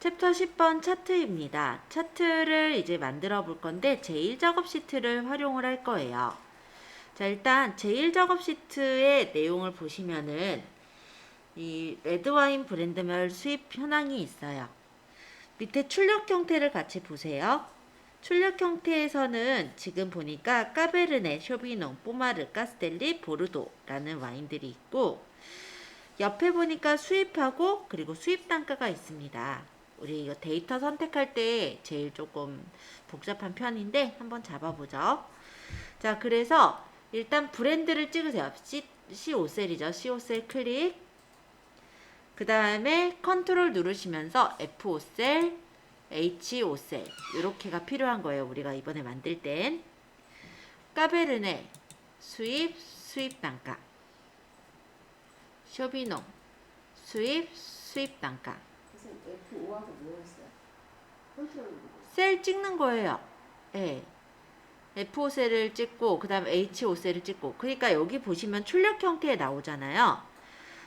챕터 10번 차트입니다. 차트를 이제 만들어 볼 건데 제1작업 시트를 활용을 할 거예요. 자, 일단 제1작업 시트의 내용을 보시면은 이 레드와인 브랜드별 수입 현황이 있어요. 밑에 출력 형태를 같이 보세요. 출력 형태에서는 지금 보니까 까베르네, 쇼비농, 포마르, 까스텔리, 보르도라는 와인들이 있고 옆에 보니까 수입하고 그리고 수입 단가가 있습니다. 우리 이거 데이터 선택할 때 제일 조금 복잡한 편인데 한번 잡아보죠. 자, 그래서 일단 브랜드를 찍으세요. C, C5셀이죠. C5셀 클릭. 그 다음에 컨트롤 누르시면서 F5셀, H5셀 이렇게가 필요한 거예요. 우리가 이번에 만들 땐. 까베르네 수입, 수입 단가. 쇼비농 수입, 수입 단가. 선생님 F5하고 뭐였어요? 컨트롤 셀 찍는 거예요. 예. F5셀을 찍고 그 다음 H5셀을 찍고 그러니까 여기 보시면 출력 형태에 나오잖아요.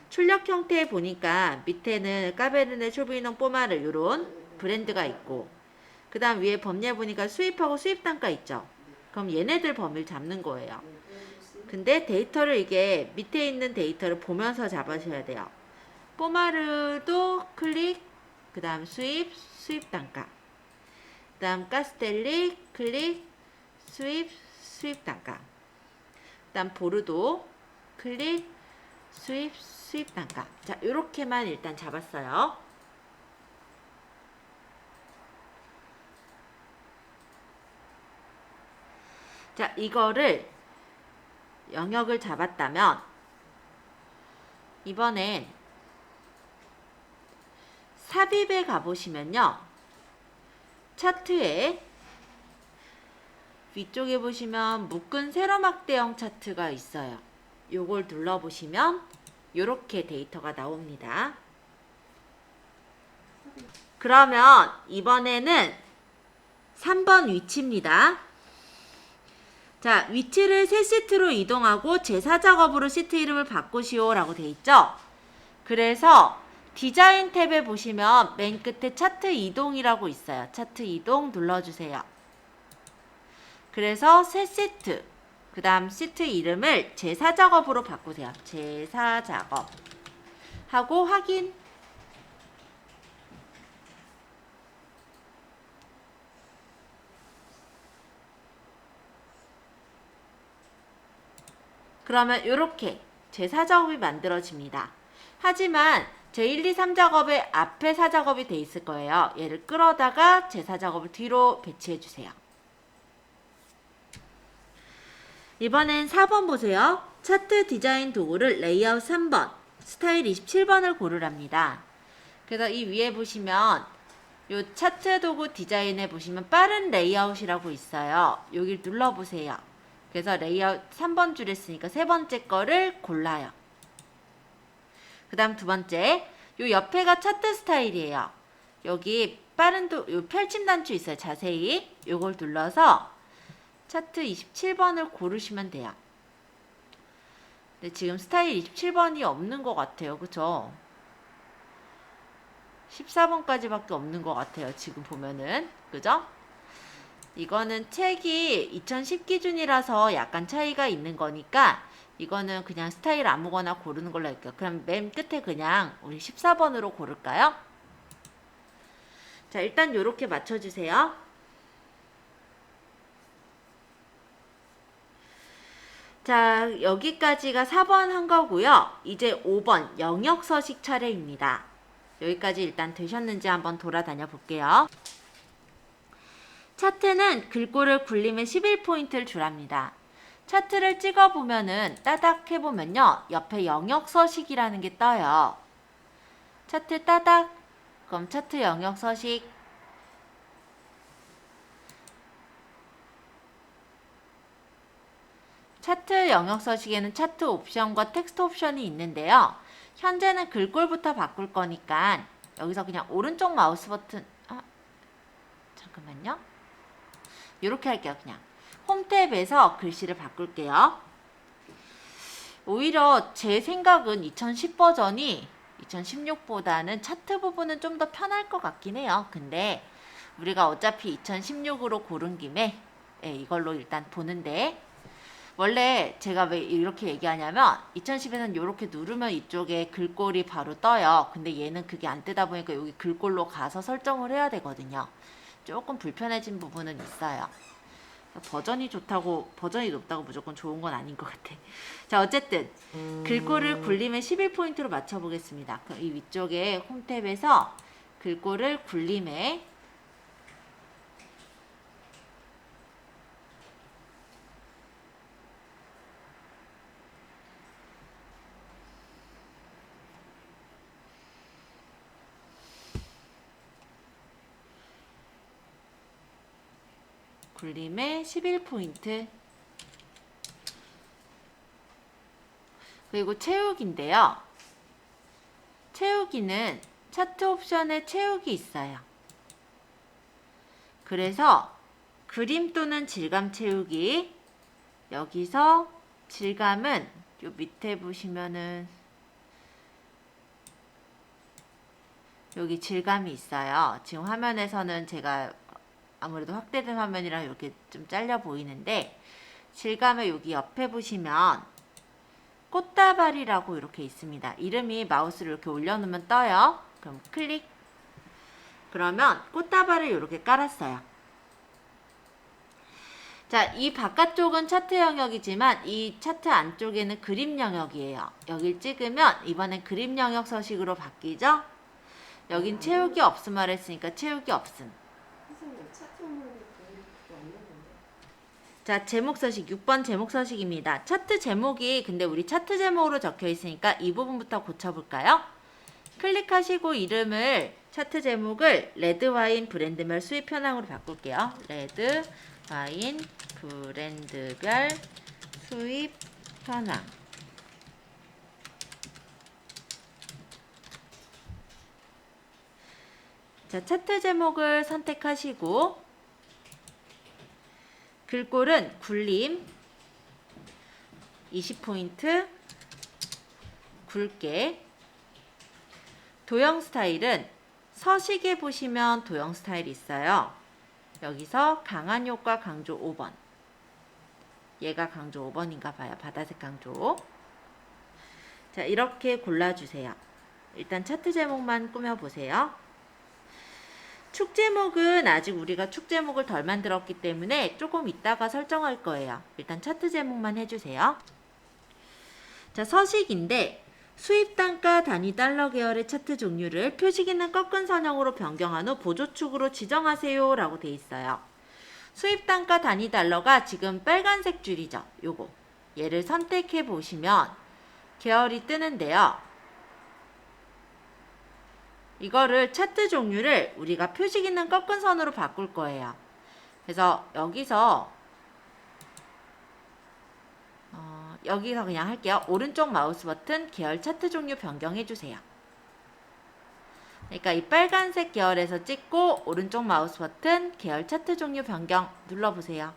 출력 형태에 보니까 밑에는 까베르네 쇼비농 뽀마르 요런 브랜드가 있고 그 다음 위에 범례 보니까 수입하고 수입 단가 있죠. 그럼 얘네들 범위를 잡는 거예요. 근데 데이터를 이게 밑에 있는 데이터를 보면서 잡으셔야 돼요. 뽀마르도 클릭 그 다음 수입 수입 단가. 그 다음 가스텔리 클릭 수입 수입 단가. 그 다음 보르도 클릭 수입 수입 단가. 자 요렇게만 일단 잡았어요. 자 이거를 영역을 잡았다면 이번엔 삽입에 가보시면요 차트에 위쪽에 보시면 묶은 세로막대형 차트가 있어요. 요걸 눌러보시면 이렇게 데이터가 나옵니다. 그러면 이번에는 3번 위치입니다. 자, 위치를 새 시트로 이동하고 제사 작업으로 시트 이름을 바꾸시오 라고 돼 있죠? 그래서 디자인 탭에 보시면 맨 끝에 차트 이동이라고 있어요. 차트 이동 눌러주세요. 그래서 새 시트, 그 다음 시트 이름을 제사 작업으로 바꾸세요. 제사 작업. 하고 확인. 그러면 이렇게 제사 작업이 만들어집니다. 하지만 제1, 2, 3 작업의 앞에 4 작업이 돼 있을 거예요. 얘를 끌어다가 제사 작업을 뒤로 배치해 주세요. 이번엔 4번 보세요. 차트 디자인 도구를 레이아웃 3번, 스타일 27번을 고르랍니다. 그래서 이 위에 보시면 요 차트 도구 디자인에 보시면 빠른 레이아웃이라고 있어요. 여기 눌러보세요. 그래서 레이아웃 3번 줄 했으니까 세 번째 거를 골라요. 그 다음 두 번째, 요 옆에가 차트 스타일이에요. 여기 빠른 도, 요 펼침 단추 있어요. 자세히. 요걸 눌러서 차트 27번을 고르시면 돼요. 근데 지금 스타일 27번이 없는 것 같아요. 그쵸? 14번까지밖에 없는 것 같아요. 지금 보면은. 그죠? 이거는 책이 2010 기준이라서 약간 차이가 있는 거니까 이거는 그냥 스타일 아무거나 고르는 걸로 할게요. 그럼 맨 끝에 그냥 우리 14번으로 고를까요? 자, 일단 이렇게 맞춰주세요. 자, 여기까지가 4번 한 거고요. 이제 5번 영역 서식 차례입니다. 여기까지 일단 되셨는지 한번 돌아다녀 볼게요. 차트는 글꼴을 굴리면 11포인트를 주랍니다. 차트를 찍어보면은 따닥 해보면요. 옆에 영역 서식이라는 게 떠요. 차트 따닥. 그럼 차트 영역 서식. 차트 영역 서식에는 차트 옵션과 텍스트 옵션이 있는데요. 현재는 글꼴부터 바꿀 거니까 여기서 그냥 오른쪽 마우스 버튼 아 잠깐만요. 이렇게 할게요. 그냥 홈 탭에서 글씨를 바꿀게요. 오히려 제 생각은 2010 버전이 2016보다는 차트 부분은 좀 더 편할 것 같긴 해요. 근데 우리가 어차피 2016으로 고른 김에 예, 이걸로 일단 보는데 원래 제가 왜 이렇게 얘기하냐면 2010에는 이렇게 누르면 이쪽에 글꼴이 바로 떠요. 근데 얘는 그게 안 뜨다 보니까 여기 글꼴로 가서 설정을 해야 되거든요. 조금 불편해진 부분은 있어요. 버전이 좋다고 버전이 높다고 무조건 좋은 건 아닌 것 같아. 자 어쨌든 글꼴을 굴리면 11포인트로 맞춰보겠습니다. 그럼 이 위쪽에 홈탭에서 글꼴을 굴림에 굴림에 11포인트 그리고 채우기인데요. 채우기는 차트 옵션에 채우기 있어요. 그래서 그림 또는 질감 채우기 여기서 질감은 요 밑에 보시면은 여기 질감이 있어요. 지금 화면에서는 제가 아무래도 확대된 화면이라 이렇게 좀 잘려 보이는데 질감의 여기 옆에 보시면 꽃다발이라고 이렇게 있습니다. 이름이 마우스를 이렇게 올려놓으면 떠요. 그럼 클릭. 그러면 꽃다발을 이렇게 깔았어요. 자, 이 바깥쪽은 차트 영역이지만 이 차트 안쪽에는 그림 영역이에요. 여길 찍으면 이번엔 그림 영역 서식으로 바뀌죠? 여긴 채우기 없음 말했으니까 채우기 없음. 차트. 자, 제목 서식 6번 제목 서식입니다. 차트 제목이 근데 우리 차트 제목으로 적혀 있으니까 이 부분부터 고쳐 볼까요? 클릭하시고 이름을 차트 제목을 레드 와인 브랜드별 수입 현황으로 바꿀게요. 레드 와인 브랜드별 수입 현황. 자, 차트 제목을 선택하시고 글꼴은 굴림 20포인트 굵게 도형 스타일은 서식에 보시면 도형 스타일이 있어요. 여기서 강한 효과 강조 5번 얘가 강조 5번인가 봐요. 바다색 강조 자 이렇게 골라주세요. 일단 차트 제목만 꾸며보세요. 축 제목은 아직 우리가 축 제목을 덜 만들었기 때문에 조금 이따가 설정할 거예요. 일단 차트 제목만 해주세요. 자, 서식인데 수입 단가 단위 달러 계열의 차트 종류를 표시기는 꺾은 선형으로 변경한 후 보조축으로 지정하세요 라고 돼 있어요. 수입 단가 단위 달러가 지금 빨간색 줄이죠. 요거. 얘를 선택해 보시면 계열이 뜨는데요. 이거를 차트 종류를 우리가 표식 있는 꺾은 선으로 바꿀 거예요. 그래서 여기서 어, 여기서 그냥 할게요. 오른쪽 마우스 버튼 계열 차트 종류 변경해 주세요. 그러니까 이 빨간색 계열에서 찍고 오른쪽 마우스 버튼 계열 차트 종류 변경 눌러보세요.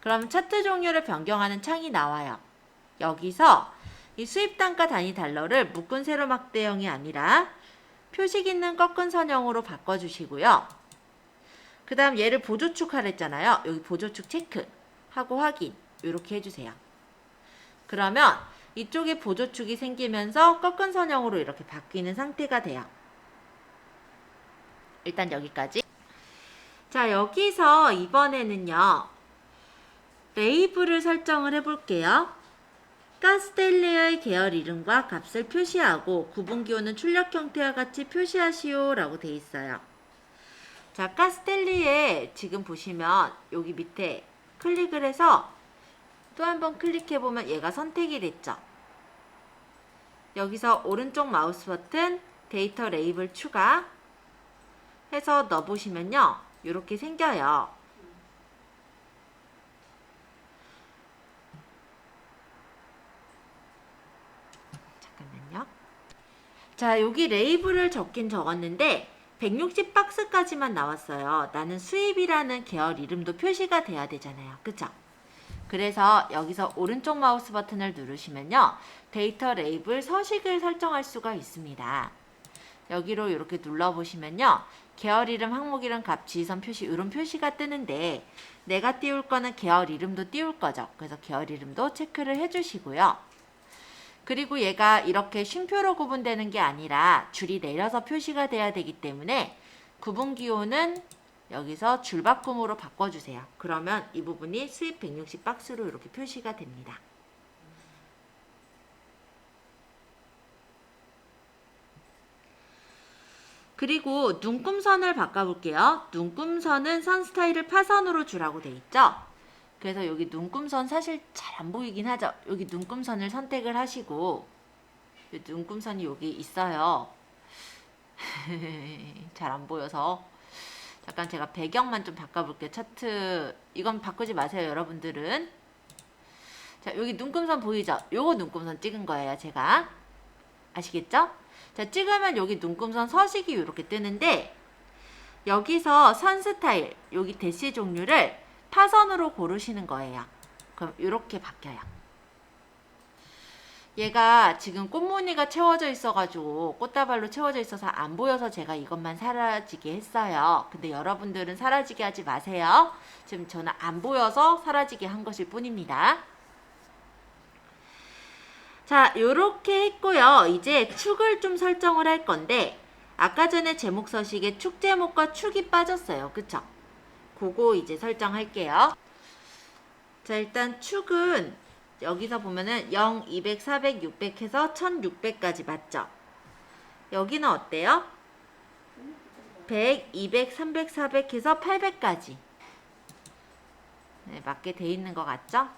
그럼 차트 종류를 변경하는 창이 나와요. 여기서 이 수입 단가 단위 달러를 묶은 세로 막 대형이 아니라 표식 있는 꺾은 선형으로 바꿔주시고요. 그 다음 얘를 보조축 하랬잖아요. 여기 보조축 체크 하고 확인 이렇게 해주세요. 그러면 이쪽에 보조축이 생기면서 꺾은 선형으로 이렇게 바뀌는 상태가 돼요. 일단 여기까지. 자 여기서 이번에는요. 레이블을 설정을 해볼게요. 가스텔리아의 계열 이름과 값을 표시하고 구분 기호는 출력 형태와 같이 표시하시오 라고 돼 있어요. 자, 가스텔리에 지금 보시면 여기 밑에 클릭을 해서 또 한 번 클릭해 보면 얘가 선택이 됐죠. 여기서 오른쪽 마우스 버튼 데이터 레이블 추가 해서 넣어 보시면요. 이렇게 생겨요. 자, 여기 레이블을 적긴 적었는데 160박스까지만 나왔어요. 나는 수입이라는 계열 이름도 표시가 돼야 되잖아요. 그쵸? 그래서 여기서 오른쪽 마우스 버튼을 누르시면요. 데이터 레이블 서식을 설정할 수가 있습니다. 여기로 이렇게 눌러보시면요. 계열 이름, 항목 이름, 값, 지선 표시 이런 표시가 뜨는데 내가 띄울 거는 계열 이름도 띄울 거죠. 그래서 계열 이름도 체크를 해주시고요. 그리고 얘가 이렇게 쉼표로 구분되는 게 아니라 줄이 내려서 표시가 돼야 되기 때문에 구분 기호는 여기서 줄바꿈으로 바꿔주세요. 그러면 이 부분이 수입 160 박스로 이렇게 표시가 됩니다. 그리고 눈금선을 바꿔볼게요. 눈금선은 선 스타일을 파선으로 주라고 돼 있죠? 그래서 여기 눈금선 사실 잘 안 보이긴 하죠? 여기 눈금선을 선택을 하시고 이 눈금선이 여기 있어요. 잘 안 보여서 잠깐 제가 배경만 좀 바꿔볼게요. 차트 이건 바꾸지 마세요, 여러분들은. 자, 여기 눈금선 보이죠? 요거 눈금선 찍은 거예요, 제가. 아시겠죠? 자, 찍으면 여기 눈금선 서식이 이렇게 뜨는데 여기서 선 스타일, 여기 대시 종류를 파선으로 고르시는 거예요. 그럼 이렇게 바뀌어요. 얘가 지금 꽃무늬가 채워져 있어가지고 꽃다발로 채워져 있어서 안 보여서 제가 이것만 사라지게 했어요. 근데 여러분들은 사라지게 하지 마세요. 지금 저는 안 보여서 사라지게 한 것일 뿐입니다. 자, 요렇게 했고요. 이제 축을 좀 설정을 할 건데 아까 전에 제목 서식에 축 제목과 축이 빠졌어요. 그쵸? 그거 이제 설정할게요. 자, 일단 축은 여기서 보면은 0, 200, 400, 600 해서 1600까지 맞죠? 여기는 어때요? 100, 200, 300, 400 해서 800까지. 네, 맞게 돼 있는 것 같죠?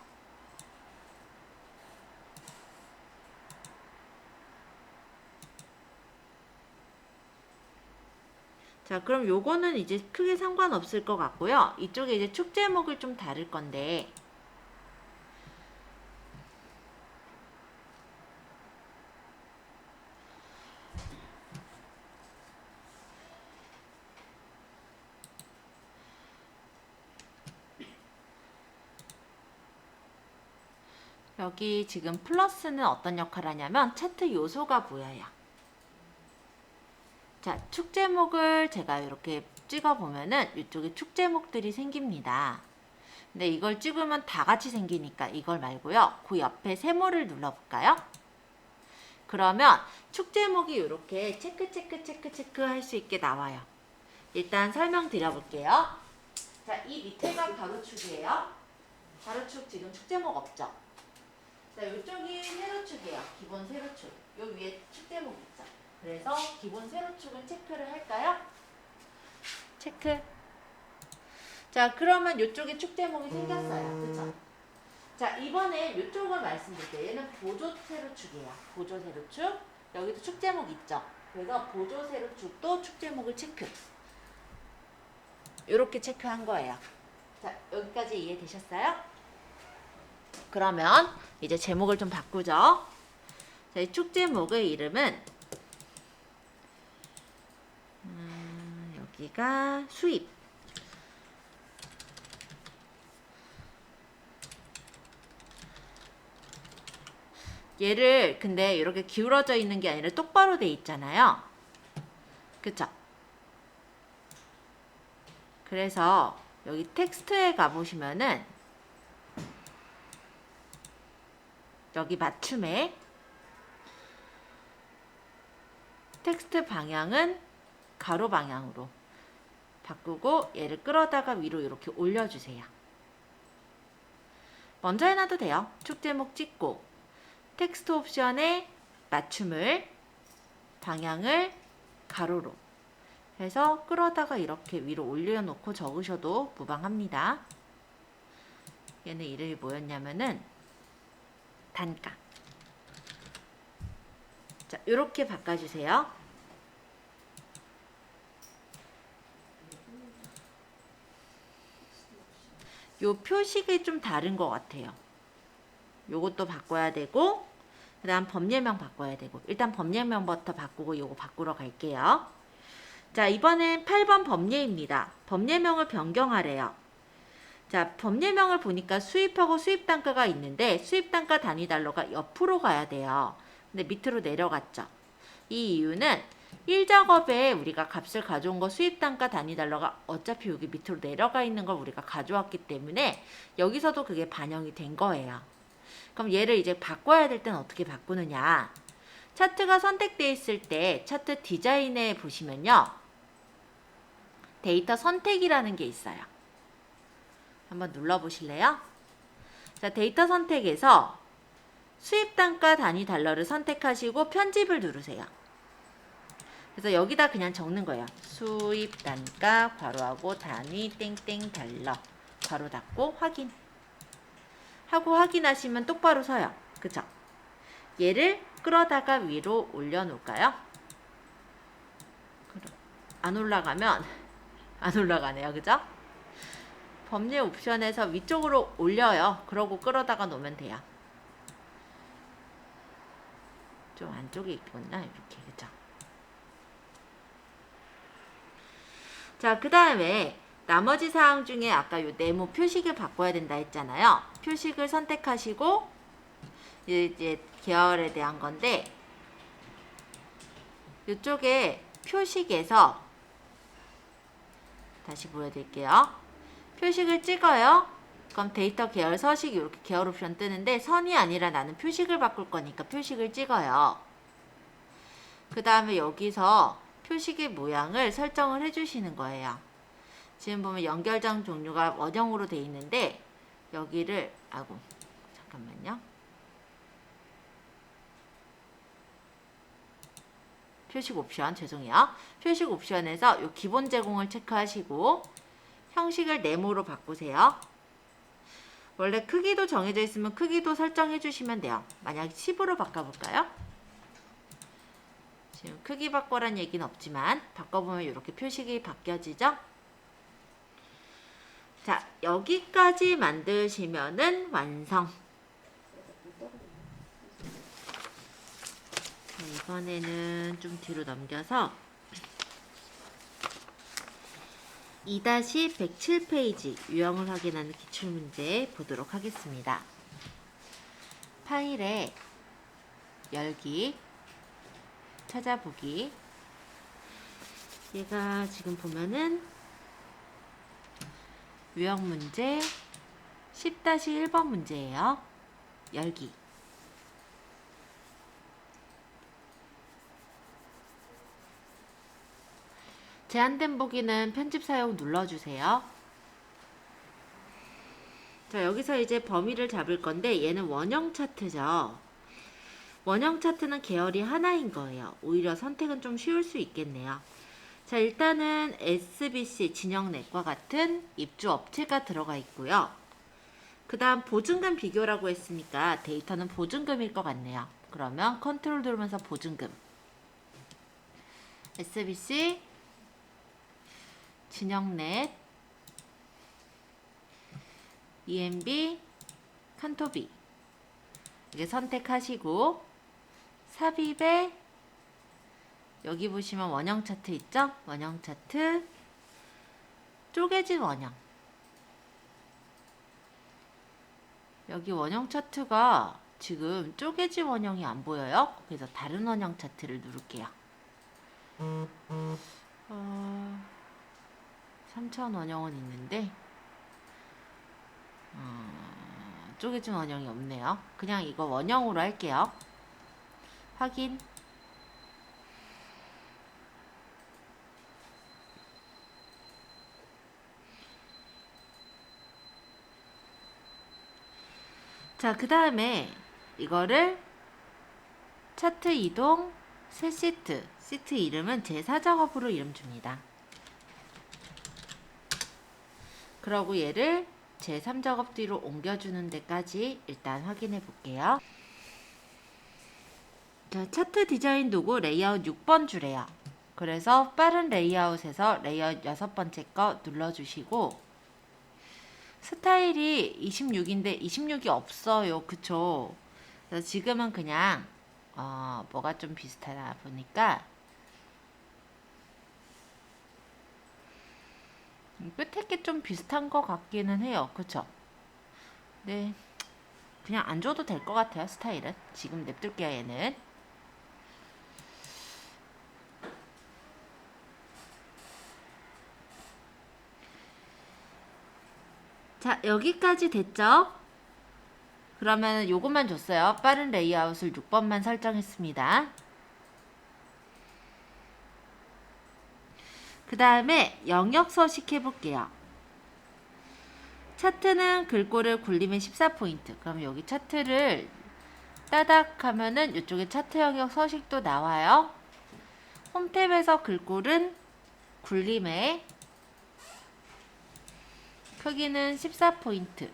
자, 그럼 요거는 이제 크게 상관없을 것 같고요. 이쪽에 이제 축 제목을 좀 다를 건데, 여기 지금 플러스는 어떤 역할을 하냐면 차트 요소가 보여요. 자, 축 제목을 제가 이렇게 찍어 보면은 이쪽에 축 제목들이 생깁니다. 근데 이걸 찍으면 다 같이 생기니까 이걸 말고요. 그 옆에 세모를 눌러 볼까요? 그러면 축 제목이 이렇게 체크 체크 체크 체크 할 수 있게 나와요. 일단 설명드려 볼게요. 자, 이 밑에가 가로축이에요. 가로축 지금 축 제목 없죠? 자, 이쪽이 세로축이에요. 기본 세로축. 요 위에 축 제목 있죠? 그래서 기본 세로축을 체크를 할까요? 체크. 자, 그러면 이쪽에 축 제목이 생겼어요. 그쵸? 자, 이번에 이쪽을 말씀드릴게요. 얘는 보조 세로축이에요. 보조 세로축. 여기도 축 제목 있죠? 그래서 보조 세로축도 축 제목을 체크. 이렇게 체크한 거예요. 자, 여기까지 이해되셨어요? 그러면 이제 제목을 좀 바꾸죠. 자, 이 축 제목의 이름은 여기가 수입. 얘를 근데 이렇게 기울어져 있는 게 아니라 똑바로 돼 있잖아요. 그쵸? 그래서 여기 텍스트에 가보시면은 여기 맞춤에 텍스트 방향은 가로 방향으로 바꾸고 얘를 끌어다가 위로 이렇게 올려주세요. 먼저 해놔도 돼요. 축 제목 찍고 텍스트 옵션에 맞춤을 방향을 가로로 해서 끌어다가 이렇게 위로 올려놓고 적으셔도 무방합니다. 얘는 이름이 뭐였냐면은 단가. 자, 이렇게 바꿔주세요. 요 표식이 좀 다른 것 같아요. 요것도 바꿔야 되고, 그 다음 법예명 바꿔야 되고, 일단 법예명부터 바꾸고 요거 바꾸러 갈게요. 자, 이번엔 8번 법예입니다. 법예명을 변경하래요. 자, 법률명을 보니까 수입하고 수입 단가가 있는데 수입 단가 단위 달러가 옆으로 가야 돼요. 근데 밑으로 내려갔죠. 이 이유는 1작업에 우리가 값을 가져온 거 수입 단가 단위 달러가 어차피 여기 밑으로 내려가 있는 걸 우리가 가져왔기 때문에 여기서도 그게 반영이 된 거예요. 그럼 얘를 이제 바꿔야 될 때는 어떻게 바꾸느냐? 차트가 선택되어 있을 때 차트 디자인에 보시면요. 데이터 선택이라는 게 있어요. 한번 눌러보실래요? 자, 데이터 선택에서 수입 단가 단위 달러를 선택하시고 편집을 누르세요. 그래서 여기다 그냥 적는 거예요. 수입 단가 괄호하고 단위 땡땡 달러 괄호 닫고 확인. 하고 확인하시면 똑바로 서요. 그쵸? 얘를 끌어다가 위로 올려놓을까요? 안 올라가면 안 올라가네요. 그죠? 법률 옵션에서 위쪽으로 올려요. 그러고 끌어다가 놓으면 돼요. 좀 안쪽에 있구나. 이렇게. 그죠? 자, 그 다음에 나머지 사항 중에 아까 요 네모 표식을 바꿔야 된다 했잖아요. 표식을 선택하시고 이제 계열에 대한 건데 이쪽에 표식에서 다시 보여드릴게요. 표식을 찍어요. 그럼 데이터 계열 서식 이렇게 계열 옵션 뜨는데 선이 아니라 나는 표식을 바꿀 거니까 표식을 찍어요. 그 다음에 여기서 표식의 모양을 설정을 해주시는 거예요. 지금 보면 연결장 종류가 원형으로 돼 있는데 여기를 아고 잠깐만요. 표식 옵션 죄송해요. 표식 옵션에서 요 기본 제공을 체크하시고 형식을 네모로 바꾸세요. 원래 크기도 정해져 있으면 크기도 설정해 주시면 돼요. 만약 10으로 바꿔볼까요? 지금 크기 바꿔란 얘기는 없지만 바꿔보면 이렇게 표식이 바뀌어지죠? 자, 여기까지 만드시면은 완성. 자, 이번에는 좀 뒤로 넘겨서 2-107페이지 유형을 확인하는 기출문제 보도록 하겠습니다. 파일에 열기, 찾아보기. 얘가 지금 보면은 유형 문제 10-1번 문제예요. 열기. 제한된 보기는 편집 사용 눌러주세요. 자, 여기서 이제 범위를 잡을 건데 얘는 원형 차트죠. 원형 차트는 계열이 하나인 거예요. 오히려 선택은 좀 쉬울 수 있겠네요. 자, 일단은 SBC 진영넷과 같은 입주 업체가 들어가 있고요. 그 다음 보증금 비교라고 했으니까 데이터는 보증금일 것 같네요. 그러면 컨트롤 누르면서 보증금. SBC 진영넷 EMB 칸토비 이게 선택하시고 삽입에 여기 보시면 원형 차트 있죠? 원형 차트 쪼개진 원형 여기 원형 차트가 지금 쪼개진 원형이 안 보여요? 그래서 다른 원형 차트를 누를게요. 어, 3천 원형은 있는데 어, 쪼개진 원형이 없네요. 그냥 이거 원형으로 할게요. 확인. 자, 그 다음에 이거를 차트 이동 새 시트. 시트 이름은 제4작업으로 이름 줍니다. 그러고 얘를 제3작업 뒤로 옮겨주는 데까지 일단 확인해 볼게요. 자, 차트 디자인 도구 레이아웃 6번 줄이에요. 그래서 빠른 레이아웃에서 레이아웃 여섯 번째 거 눌러주시고 스타일이 26인데 26이 없어요. 그쵸? 그래서 지금은 그냥 어, 뭐가 좀 비슷하다 보니까 음, 끝에 게 좀 비슷한 것 같기는 해요. 그쵸? 네. 그냥 안 줘도 될 것 같아요. 스타일은. 지금 냅둘게요, 얘는. 자, 여기까지 됐죠? 그러면 요것만 줬어요. 빠른 레이아웃을 6번만 설정했습니다. 그 다음에 영역 서식 해볼게요. 차트는 글꼴을 굴리면 14포인트. 그럼 여기 차트를 따닥 하면은 이쪽에 차트 영역 서식도 나와요. 홈탭에서 글꼴은 굴림에 크기는 14포인트.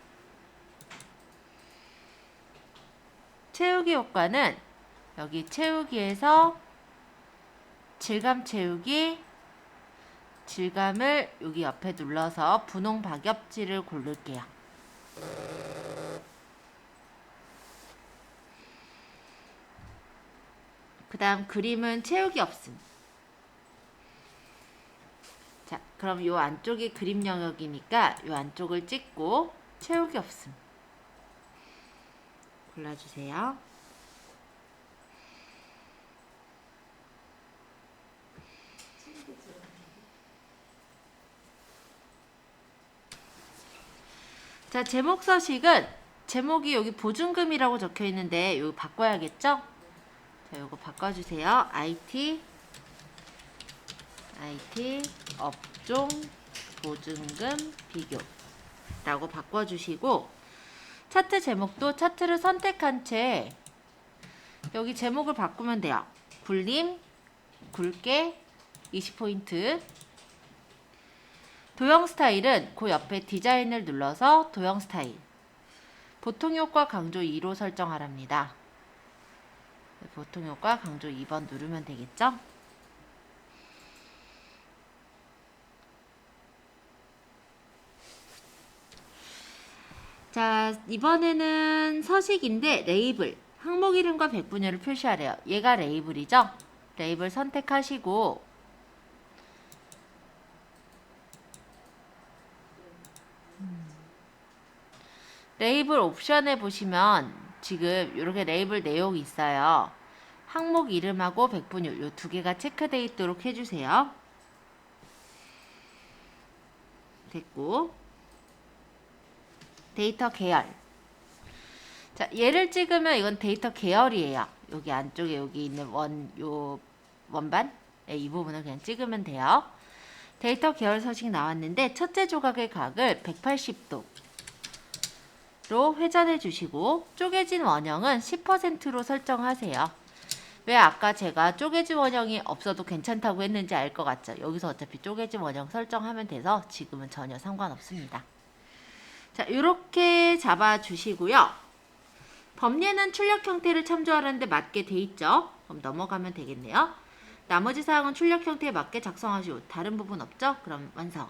채우기 효과는 여기 채우기에서 질감 채우기 질감을 여기 옆에 눌러서 분홍 박엽지를 고를게요. 그 다음 그림은 채우기 없음. 자, 그럼 요 안쪽이 그림 영역이니까 요 안쪽을 찍고 채우기 없음. 골라주세요. 자, 제목 서식은 제목이 여기 보증금이라고 적혀 있는데 이거 바꿔야겠죠? 자, 요거 바꿔주세요. IT IT 업종 보증금 비교라고 바꿔주시고 차트 제목도 차트를 선택한 채 여기 제목을 바꾸면 돼요. 굴림, 굵게 20포인트 도형 스타일은 그 옆에 디자인을 눌러서 도형 스타일 보통 효과 강조 2로 설정하랍니다. 보통 효과 강조 2번 누르면 되겠죠? 자, 이번에는 서식인데 레이블, 항목 이름과 백분율을 표시하래요. 얘가 레이블이죠? 레이블 선택하시고 레이블 옵션에 보시면 지금 이렇게 레이블 내용이 있어요. 항목 이름하고 백분율 이 두 개가 체크되어 있도록 해주세요. 됐고 데이터 계열 자 얘를 찍으면 이건 데이터 계열이에요. 여기 안쪽에 여기 있는 원 요 원반 네, 이 부분을 그냥 찍으면 돼요. 데이터 계열 서식 나왔는데 첫째 조각의 각을 180도 로 회전해 주시고 쪼개진 원형은 10%로 설정하세요. 왜 아까 제가 쪼개진 원형이 없어도 괜찮다고 했는지 알 것 같죠? 여기서 어차피 쪼개진 원형 설정하면 돼서 지금은 전혀 상관없습니다. 자, 이렇게 잡아 주시고요. 범례는 출력 형태를 참조하는데 맞게 돼 있죠? 그럼 넘어가면 되겠네요. 나머지 사항은 출력 형태에 맞게 작성하시오. 다른 부분 없죠? 그럼 완성.